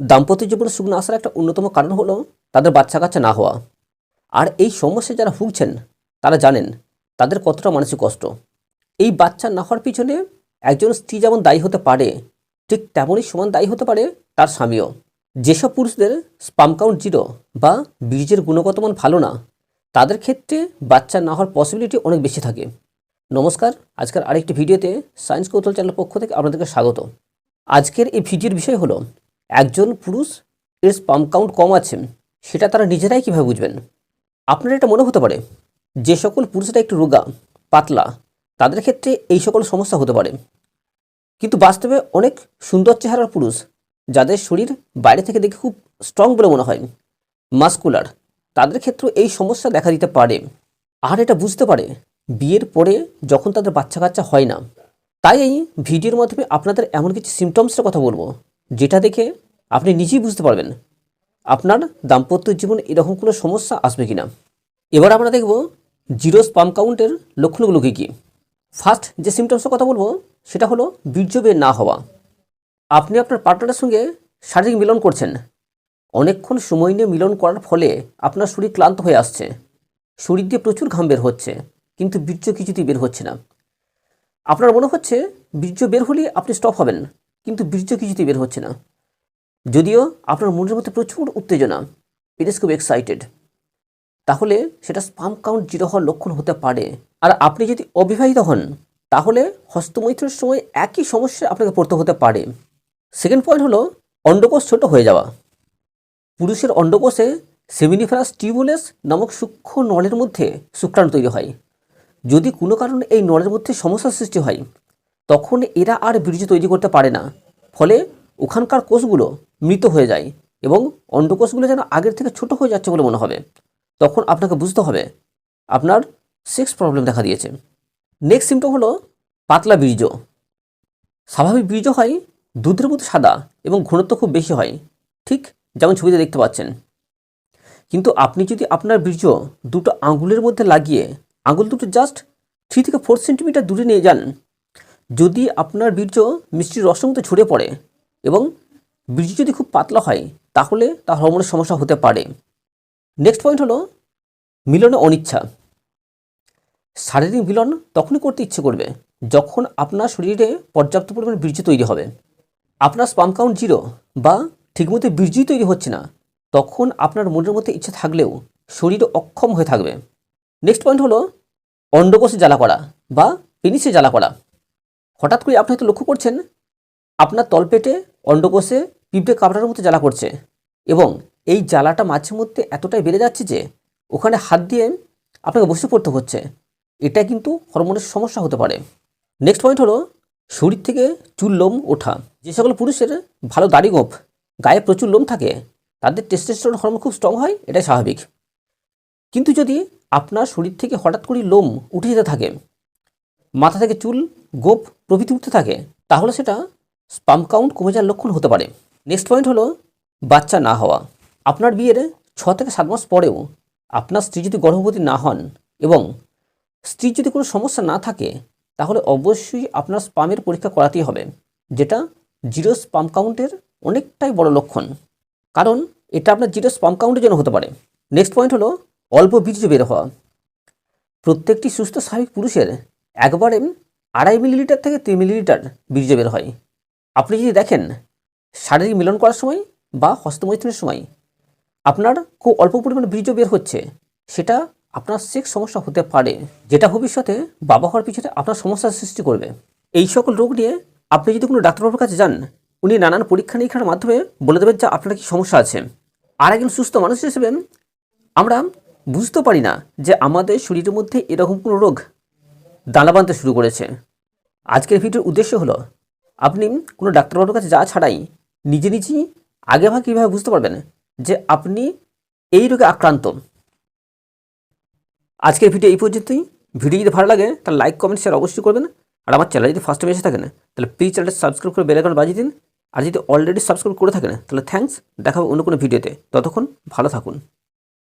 দাম্পত্য জীবনে শুকনো আসার একটা অন্যতম কারণ হলো তাদের বাচ্চা কাচ্চা না হওয়া। আর এই সমস্যায় যারা ভুগছেন, তারা জানেন তাদের কতটা মানসিক কষ্ট। এই বাচ্চা না হওয়ার পিছনে একজন স্ত্রী যেমন দায়ী হতে পারে, ঠিক তেমনই সমান দায়ী হতে পারে তার স্বামীও। যেসব পুরুষদের স্পাম কাউন্ট জিরো বা বীর্যের গুণগত মান ভালো না, তাদের ক্ষেত্রে বাচ্চা না হওয়ার পসিবিলিটি অনেক বেশি থাকে। নমস্কার, আজকের আরেকটি ভিডিওতে সায়েন্স কৌতল চ্যানেলের পক্ষ থেকে আপনাদেরকে স্বাগত। আজকের এই ভিডিওর বিষয় হলো একজন পুরুষ, এর স্পাম কাউন্ট কম আছে, সেটা তারা নিজেরাই কীভাবে বুঝবেন? আপনার এটা মনে হতে পারে, যে সকল পুরুষরা একটু রোগা, পাতলা, তাদের ক্ষেত্রে এই সকল সমস্যা হতে পারে। কিন্তু বাস্তবে অনেক সুন্দর চেহারার পুরুষ, যাদের শরীর বাইরে থেকে দেখে খুব স্ট্রং বলে মনে হয় মাস্কুলার তাদের ক্ষেত্রেও এই সমস্যা দেখা দিতে পারে। আর এটা বুঝতে পারে, বিয়ের পরে যখন তাদের বাচ্চা কাচ্চা হয় না, তাই এই ভিডিওর মাধ্যমে আপনাদের এমন কিছু সিমটমসের কথা বলব, যেটা দেখে আপনি নিজেই বুঝতে পারবেন আপনার দাম্পত্য জীবনে এরকম কোনো সমস্যা আসবে কিনা। এবার আমরা দেখব জিরো স্পাম কাউন্টের লক্ষণগুলো কী কী। ফার্স্ট যে সিমটমসের কথা বলব, সেটা হলো বীর্য বের না হওয়া। আপনি আপনার পার্টনারের সঙ্গে শারীরিক মিলন করছেন। অনেকক্ষণ সময় নিয়ে মিলন করার ফলে আপনার শরীর ক্লান্ত হয়ে আসছে। শরীর দিয়ে প্রচুর ঘাম বের হচ্ছে, কিন্তু বীর্য কিছুতেই বের হচ্ছে না। আপনার মনে হচ্ছে বীর্য বের হলেই আপনি স্টপ হবেন, কিন্তু বীর্য কিছুতেই বের হচ্ছে না। যদিও আপনার মনের মধ্যে প্রচুর উত্তেজনা ইস খুব এক্সাইটেড তাহলে সেটা স্পাম কাউন্ট জিরো হওয়ার লক্ষণ হতে পারে। আর আপনি যদি অবিবাহিত হন, তাহলে হস্তমৈথুনের সময় একই সমস্যা আপনাকে পড়তে হতে পারে। সেকেন্ড পয়েন্ট হলো অন্ডকোষ ছোট হয়ে যাওয়া। পুরুষের অন্ডকোষে সেমিনিফারাস টিউবুলেস নামক সূক্ষ্ম নলের মধ্যে শুক্রাণু তৈরি হয়। যদি কোনো কারণে এই নলের মধ্যে সমস্যার সৃষ্টি হয়, তখন এরা আর বীর্য তৈরি করতে পারে না। ফলে ওখানকার কোষগুলো মৃত হয়ে যায় এবং অন্ডকোষগুলো যেন আগের থেকে ছোট হয়ে যাচ্ছে বলে মনে হবে। তখন আপনাকে বুঝতে হবে, আপনার সেক্স প্রবলেম দেখা দিয়েছে। নেক্সট সিমটম হলো পাতলা বীর্য। স্বাভাবিক বীর্য হয় দুধের মতো সাদা এবং ঘনত্ব খুব বেশি হয়, ঠিক যেমন ছবিতে দেখতে পাচ্ছেন। কিন্তু আপনি যদি আপনার বীর্য দুটো আঙুলের মধ্যে লাগিয়ে আঙুল দুটো জাস্ট থ্রি থেকে ফোর সেন্টিমিটার দূরে নিয়ে যান, যদি আপনার বীর্য মিষ্টির রসের মতো ছড়ে পড়ে এবং বীর্য যদি খুব পাতলা হয়, তাহলে তা হরমোনের সমস্যা হতে পারে। নেক্সট পয়েন্ট হলো মিলনে অনিচ্ছা। শারীরিক মিলন তখনই করতে ইচ্ছে করবে যখন আপনার শরীরে পর্যাপ্ত পরিমাণে বীর্য তৈরি হবে। আপনার স্পাম কাউন্ট জিরো বা ঠিকমতো বীর্যই তৈরি হচ্ছে না, তখন আপনার মনের মধ্যে ইচ্ছা থাকলেও শরীর অক্ষম হয়ে থাকবে। নেক্সট পয়েন্ট হলো অন্ডকোষে জ্বালা করা বা পেনিসে জ্বালা করা। হঠাৎ করে আপনি হয়তো লক্ষ্য করছেন, আপনার তলপেটে অন্ডকোষে পিঁপড়ে কামড়ার মতো জ্বালা করছে এবং এই জ্বালাটা মাঝে মধ্যে এতটাই বেড়ে যাচ্ছে যে ওখানে হাত দিয়ে আপনাকে বসে পড়তে হচ্ছে। এটা কিন্তু হরমোনের সমস্যা হতে পারে। নেক্সট পয়েন্ট হলো শরীর থেকে চুল লোম ওঠা। যে সকল পুরুষের ভালো দাড়ি গোপ গায়ে প্রচুর লোম থাকে, তাদের টেস্টোস্টেরন হরমোন খুব স্ট্রং হয়, এটাই স্বাভাবিক। কিন্তু যদি আপনার শরীর থেকে হঠাৎ করে লোম উঠে যেতে থাকে, মাথা থেকে চুল গোপ প্রভৃতি উঠতে থাকে, তাহলে সেটা স্পাম কাউন্ট কমে যাওয়ার লক্ষণ হতে পারে। নেক্সট পয়েন্ট হলো, বাচ্চা না হওয়া। আপনার বিয়ের ছ থেকে সাত মাস পরেও আপনার স্ত্রী যদি গর্ভবতী না হন এবং স্ত্রীর যদি কোনো সমস্যা না থাকে, তাহলে অবশ্যই আপনার স্পামের পরীক্ষা করাতেই হবে, যেটা জিরো স্পাম কাউন্টের অনেকটাই বড় লক্ষণ। কারণ এটা আপনার জিরো স্পাম কাউন্টের জন্য হতে পারে। নেক্সট পয়েন্ট হলো, অল্প বীর্য বের হওয়া। প্রত্যেকটি সুস্থ স্বাভাবিক পুরুষের একবারে আড়াই মিলিলিটার থেকে তিন মিলিলিটার বীর্য বের হয়। আপনি যদি দেখেন শারীরিক মিলন করার সময় বা হস্তমৈথুনের সময় আপনার খুব অল্প পরিমাণে বীর্য বের হচ্ছে, সেটা আপনার সেক্স সমস্যা হতে পারে, যেটা ভবিষ্যতে বাবা হওয়ার পিছনে আপনার সমস্যার সৃষ্টি করবে। এই সকল রোগ নিয়ে আপনি যদি কোনো ডাক্তারবাবুর কাছে যান, উনি নানান পরীক্ষা নিরীক্ষার মাধ্যমে বলে দেবেন যে আপনার কি সমস্যা আছে। আর একজন সুস্থ মানুষ হিসেবে আমরা বুঝতে পারি না যে আমাদের শরীরের মধ্যে এরকম কোনো রোগ দানা বাঁধতে শুরু করেছে। আজকের ভিডিওর উদ্দেশ্য হলো আপনি কোনো ডাক্তারবাবুর কাছে যা ছাড়াই নিজে নিজেই আগে ভাগে কীভাবে বুঝতে পারবেন যে আপনি এই রোগে আক্রান্ত? আজকের ভিডিও এই পর্যন্তই। ভিডিও যদি ভালো লাগে, তাহলে লাইক কমেন্ট শেয়ার অবশ্যই করবেন। আর আমার চ্যানেল যদি ফার্স্ট টাইম এসে থাকেন, তাহলে প্লিজ চ্যানেলটা সাবস্ক্রাইব করে বেল বাজিয়ে দিন। আর যদি অলরেডি সাবস্ক্রাইব করে থাকেন, তাহলে থ্যাঙ্কস দেখা হবে অন্য কোনো ভিডিওতে। ততক্ষণ ভালো থাকুন।